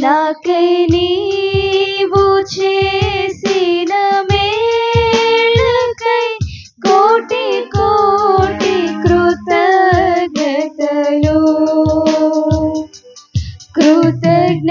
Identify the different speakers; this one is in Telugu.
Speaker 1: నాకై నీవు చేసిన మేళకై కోటి కోటి కృతజ్ఞతలు. కృతజ్ఞ